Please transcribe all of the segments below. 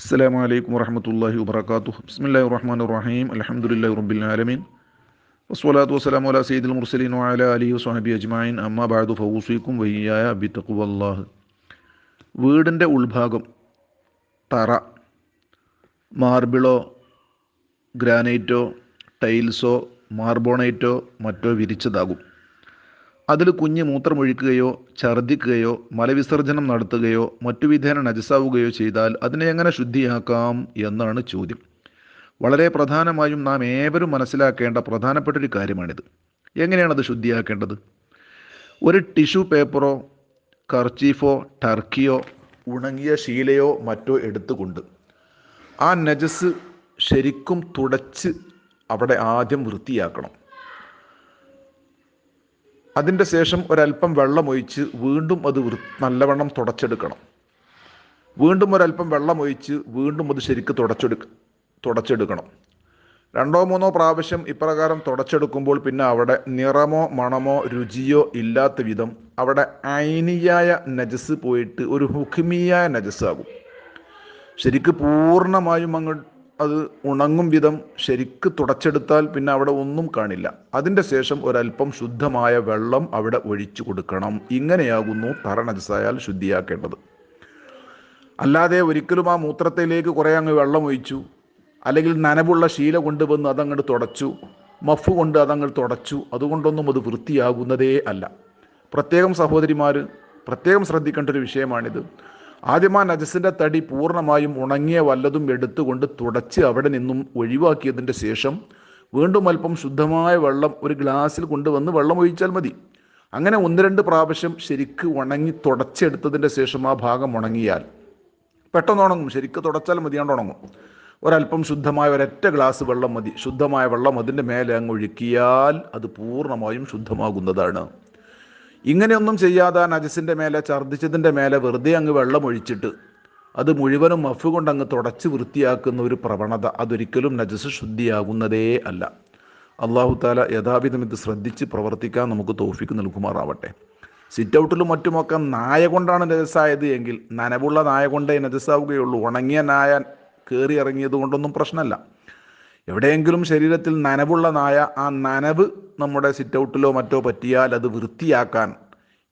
അസ്സാം വലൈക്കും വർഹമത്തല്ലാഹി വാത്തു ബിസ്മില്ലാ റഹ്മാൻ റഹീം. അലഹമുല്ലാ റബുലാലമീൻ വസ്വലാത്തു വസ്സലാം അല സയ്യിദുൽ മുർസലീൻ വാല അലി വസ്വാബി അജ്മായിൻ അമ്മ ബാദു ഫൗസീക്കും വയ്യായ അബി തക്കുവല്ലാഹ് വീടിന്റെ ഉൾഭാഗം തറ മാർബിളോ ഗ്രാനൈറ്റോ ടൈൽസോ മാർബോണൈറ്റോ മറ്റോ വിരിച്ചതാകും. അതിൽ കുഞ്ഞ് മൂത്രമൊഴിക്കുകയോ ഛർദ്ദിക്കുകയോ മലവിസർജനം നടത്തുകയോ മറ്റു വിധേന നജസാവുകയോ ചെയ്താൽ അതിനെ എങ്ങനെ ശുദ്ധിയാക്കാം എന്നാണ് ചോദ്യം. വളരെ പ്രധാനമായും നാം ഏവരും മനസ്സിലാക്കേണ്ട പ്രധാനപ്പെട്ട ഒരു കാര്യമാണിത്. എങ്ങനെയാണ് അത് ശുദ്ധിയാക്കേണ്ടത്? ഒരു ടിഷ്യൂ പേപ്പറോ കർച്ചീഫോ ടർക്കിയോ ഉണങ്ങിയ ശീലയോ മറ്റോ എടുത്തുകൊണ്ട് ആ നജസ് ശരിക്കും തുടച്ച് അവിടെ ആദ്യം വൃത്തിയാക്കണം. അതിന്റെ ശേഷം ഒരല്പം വെള്ളം ഒഴിച്ച് വീണ്ടും അത് നല്ലവണ്ണം തുടച്ചെടുക്കണം. വീണ്ടും ഒരല്പം വെള്ളം ഒഴിച്ച് വീണ്ടും അത് ശരിക്ക് തുടച്ചെടുക്ക തുടച്ചെടുക്കണം. രണ്ടോ മൂന്നോ പ്രാവശ്യം ഇപ്രകാരം തുടച്ചെടുക്കുമ്പോൾ പിന്നെ അവിടെ നിറമോ മണമോ രുചിയോ ഇല്ലാത്ത വിധം അവിടെ ഐനിയായ നജസ് പോയിട്ട് ഒരു ഹുഖിമിയായ ആകും ശരിക്ക് പൂർണമായും അങ്ങ് അത് ഉണങ്ങും വിധം ശരിക്ക് തുടച്ചെടുത്താൽ പിന്നെ അവിടെ ഒന്നും കാണില്ല. അതിന്റെ ശേഷം ഒരല്പം ശുദ്ധമായ വെള്ളം അവിടെ ഒഴിച്ചു കൊടുക്കണം. ഇങ്ങനെയാകുന്നു തറനജസായാൽ ശുദ്ധിയാക്കേണ്ടത്. അല്ലാതെ ഒരിക്കലും ആ മൂത്രത്തിലേക്ക് കുറേ അങ്ങ് വെള്ളം ഒഴിച്ചു അല്ലെങ്കിൽ നനവുള്ള ശീല കൊണ്ടുവന്ന് അതങ്ങോട്ട് തുടച്ചു മഫ് കൊണ്ട് അതങ്ങോട്ട് തുടച്ചു അതുകൊണ്ടൊന്നും അത് വൃത്തിയാകുന്നതേ അല്ല. പ്രത്യേകം സഹോദരിമാർ പ്രത്യേകം ശ്രദ്ധിക്കേണ്ട ഒരു വിഷയമാണിത്. ആദ്യം ആ നജസിന്റെ തടി പൂർണമായും ഉണങ്ങിയ വല്ലതും എടുത്തുകൊണ്ട് തുടച്ച് അവിടെ നിന്നും ഒഴിവാക്കിയതിന്റെ ശേഷം വീണ്ടും അല്പം ശുദ്ധമായ വെള്ളം ഒരു ഗ്ലാസ്സിൽ കൊണ്ടുവന്ന് വെള്ളം ഒഴിച്ചാൽ മതി. അങ്ങനെ ഒന്ന് രണ്ട് പ്രാവശ്യം ശരിക്ക് ഉണങ്ങി തുടച്ചെടുത്തതിന്റെ ശേഷം ആ ഭാഗം ഉണങ്ങിയാൽ പെട്ടെന്ന് ഉണങ്ങും. ശരിക്ക് തുടച്ചാൽ മതിയാണ്ട് ഉണങ്ങും. ഒരല്പം ശുദ്ധമായ ഒരൊറ്റ ഗ്ലാസ് വെള്ളം മതി. ശുദ്ധമായ വെള്ളം അതിന്റെ മേലെ അങ്ങ് ഒഴുക്കിയാൽ അത് പൂർണമായും ശുദ്ധമാകുന്നതാണ്. ഇങ്ങനെയൊന്നും ചെയ്യാതെ നജസിന്റെ മേലെ ഛർദ്ദിച്ചതിന്റെ മേലെ വെറുതെ അങ്ങ് വെള്ളം ഒഴിച്ചിട്ട് അത് മുഴുവനും മഫ് കൊണ്ട് അങ്ങ് തുടച്ച് വൃത്തിയാക്കുന്ന ഒരു പ്രവണത അതൊരിക്കലും നജസ് ശുദ്ധിയാകുന്നതേ അല്ല. അള്ളാഹു താല യഥാവിധം ഇത് ശ്രദ്ധിച്ച് പ്രവർത്തിക്കാൻ നമുക്ക് തോഫിക്ക് നൽകുമാറാവട്ടെ. സിറ്റ് ഔട്ടിലും മറ്റുമൊക്കെ നായ കൊണ്ടാണ് നജസ്സായത് എങ്കിൽ നനവുള്ള നായ കൊണ്ടേ നജസ്സാവുകയുള്ളൂ. ഉണങ്ങിയ നായ കയറി ഇറങ്ങിയത് കൊണ്ടൊന്നും പ്രശ്നമല്ല. എവിടെയെങ്കിലും ശരീരത്തിൽ നനവുള്ള നായ ആ നനവ് നമ്മുടെ സിറ്റൗട്ടിലോ മറ്റോ പറ്റിയാൽ അത് വൃത്തിയാക്കാൻ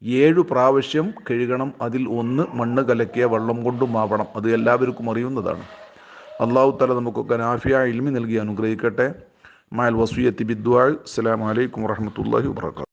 ഏഴു പ്രാവശ്യം കഴുകണം. അതിൽ ഒന്ന് മണ്ണ് കലക്കിയ വെള്ളം കൊണ്ടും ആവണം. അത് എല്ലാവർക്കും അറിയുന്നതാണ്. അള്ളാഹു തല നമുക്കൊക്കെ നാഫിയ ഇൽമി നൽകി അനുഗ്രഹിക്കട്ടെ. മാൽ വസൂയത്തി ബിദ്വാൾ അസ്സലാമലൈക്കും വറഹമത്തല്ലാഹി വാത്തു